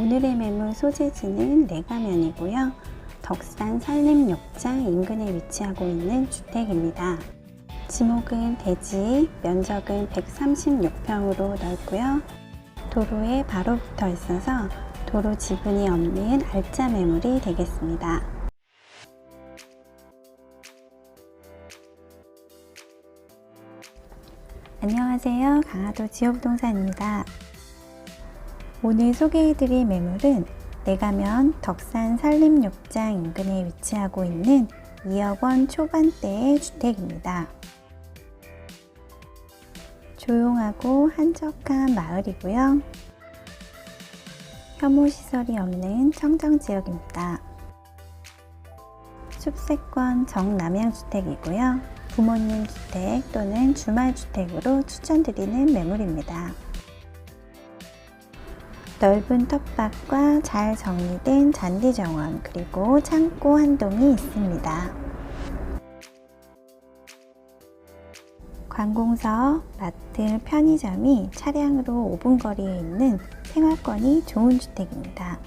오늘의 매물 소재지는 내가면이고요. 덕산 산림욕장 인근에 위치하고 있는 주택입니다. 지목은 대지, 면적은 136평으로 넓고요. 도로에 바로 붙어 있어서 도로 지분이 없는 알짜 매물이 되겠습니다. 안녕하세요. 강화도 지호부동산입니다. 오늘 소개해드릴 매물은 내가면 덕산 산림욕장 인근에 위치하고 있는 2억 원 초반대의 주택입니다. 조용하고 한적한 마을이고요. 혐오시설이 없는 청정지역입니다. 숲세권 정남향주택이고요. 부모님 주택 또는 주말주택으로 추천드리는 매물입니다. 넓은 텃밭과 잘 정리된 잔디 정원 그리고 창고 한 동이 있습니다. 관공서, 마트, 편의점이 차량으로 5분 거리에 있는 생활권이 좋은 주택입니다.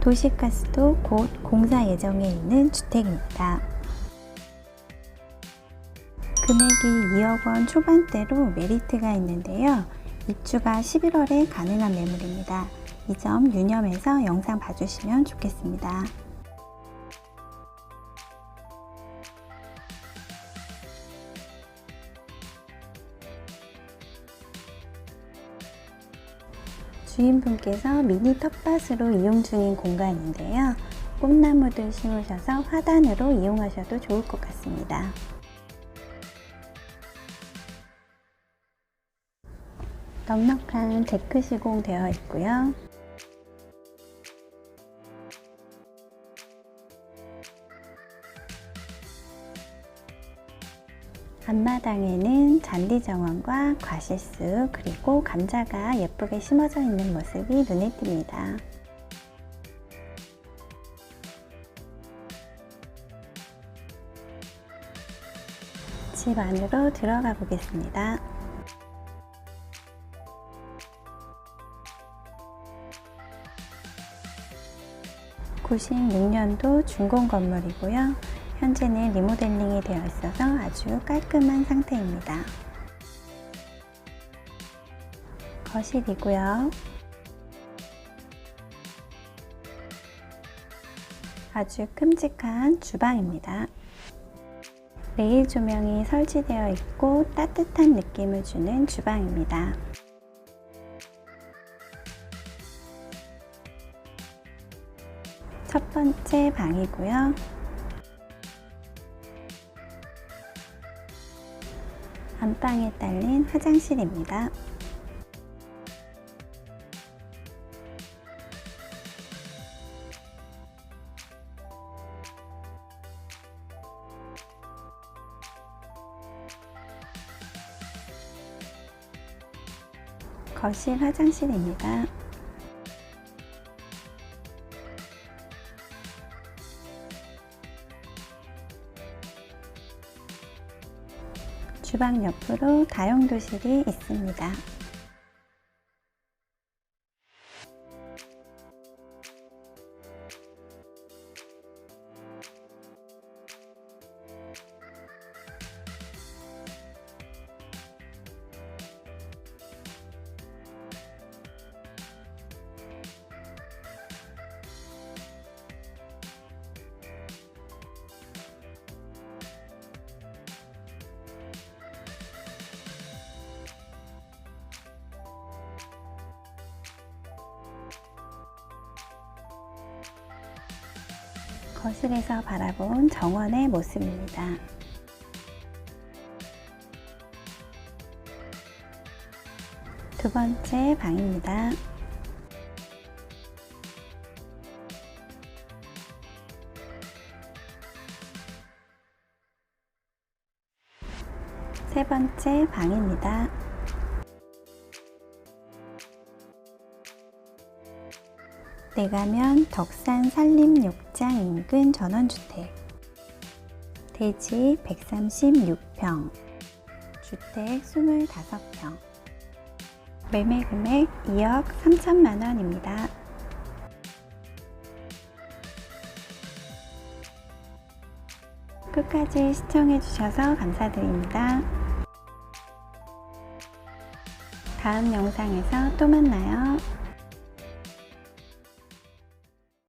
도시가스도 곧 공사 예정에 있는 주택입니다. 금액이 2억 원 초반대로 메리트가 있는데요. 입주가 11월에 가능한 매물입니다. 이 점 유념해서 영상 봐주시면 좋겠습니다. 주인분께서 미니 텃밭으로 이용 중인 공간인데요. 꽃나무들 심으셔서 화단으로 이용하셔도 좋을 것 같습니다. 넉넉한 데크 시공되어 있고요. 앞마당에는 잔디 정원과 과실수 그리고 감자가 예쁘게 심어져 있는 모습이 눈에 띕니다. 집 안으로 들어가 보겠습니다. (96년도) 준공 건물이고요. 현재는 리모델링이 되어 있어서 아주 깔끔한 상태입니다. 거실이고요. 아주 큼직한 주방입니다. 레일 조명이 설치되어 있고 따뜻한 느낌을 주는 주방입니다. 첫 번째 방이고요. 안방에 딸린 화장실입니다. 거실 화장실입니다. 주방 옆으로 다용도실이 있습니다. 거실에서 바라본 정원의 모습입니다. 두 번째 방입니다. 세 번째 방입니다. 내가면 덕산 산림욕장 인근 전원주택 대지 136평 주택 25평 매매 금액 2억 3천만 원입니다. 끝까지 시청해주셔서 감사드립니다. 다음 영상에서 또 만나요.